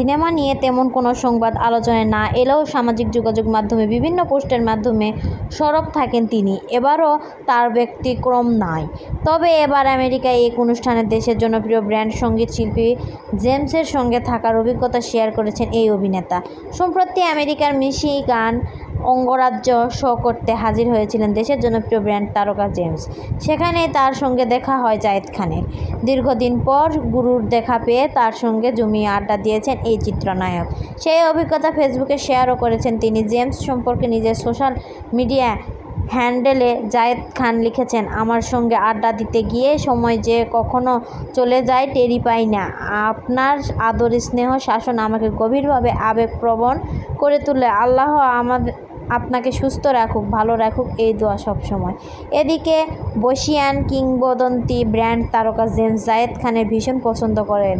Cinema নিয়ে তেমন কোনো সংবাদ আলোচনায় না এলেও সামাজিক যোগাযোগ মাধ্যমে, বিভিন্ন পোস্টের মাধ্যমে সরব থাকেন তিনি। এবারও তার ব্যক্তিক্রম নাই। তবে এবার আমেরিকায় এক অনুষ্ঠানে দেশের জনপ্রিয় ব্র্যান্ড সংগীত শিল্পী জেমসের সঙ্গে থাকার অভিজ্ঞতা শেয়ার করেছেন এই অভিনেতা। সম্প্রতি আমেরিকার মিশিগান অঙ্গরাজ্য শো করতে হাজির হয়েছিলেন দেশের জনপ্রিয় ব্র্যান্ড তারকা জেমস। সেখানে তার সঙ্গে দেখা হয় জায়েদ খানের। দীর্ঘদিন পর গুরুর দেখা পেয়ে তার সঙ্গে জমিয়ে আড্ডা দিয়েছেন এই চিত্রনায়ক। সেই অভিজ্ঞতা ফেসবুকে শেয়ারও করেছেন তিনি। জেমস সম্পর্কে নিজের সোশ্যাল মিডিয়া হ্যান্ডেলে জায়েদ খান লিখেছেন, আমার সঙ্গে আড্ডা দিতে গিয়ে সময় যে কখনো চলে যায় টেরি পাই না। আপনার আদর স্নেহ শাসন আমাকে গভীরভাবে আবেগপ্রবণ করে তোলে আল্লাহ আমাদের আপনাকে সুস্থ রাখুক, ভালো রাখুক, এই দোয়া সবসময়। এদিকে বসিয়ান কিংবদন্তি ব্র্যান্ড তারকা জেমস জায়েদ খানের ভীষণ পছন্দ করেন।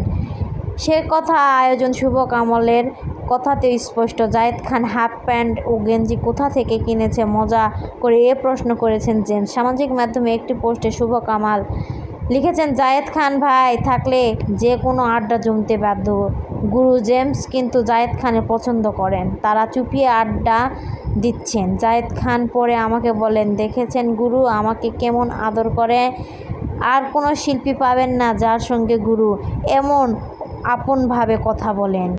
সে কথা আয়োজন শুভ কামলের কথাতেও স্পষ্ট। জায়েদ খান হাফ প্যান্ট ও গেঞ্জি কোথা থেকে কিনেছে মজা করে এ প্রশ্ন করেছেন জেমস সামাজিক মাধ্যমে একটি পোস্টে শুভ কামাল লিখেছেন, জায়েদ খান ভাই, থাকলে যে কোনো আড্ডা জমতে বাধ্য। গুরু জেমস কিন্তু জায়েদ খানের পছন্দ করেন। তারা চুপিয়ে আড্ডা দিচ্ছেন। জায়েদ খান পরে আমাকে বলেন, দেখেছেন গুরু, আমাকে কেমন আদর করে। আর কোনো শিল্পী পাবেন না যার সঙ্গে গুরু এমন আপনভাবে কথা বলেন।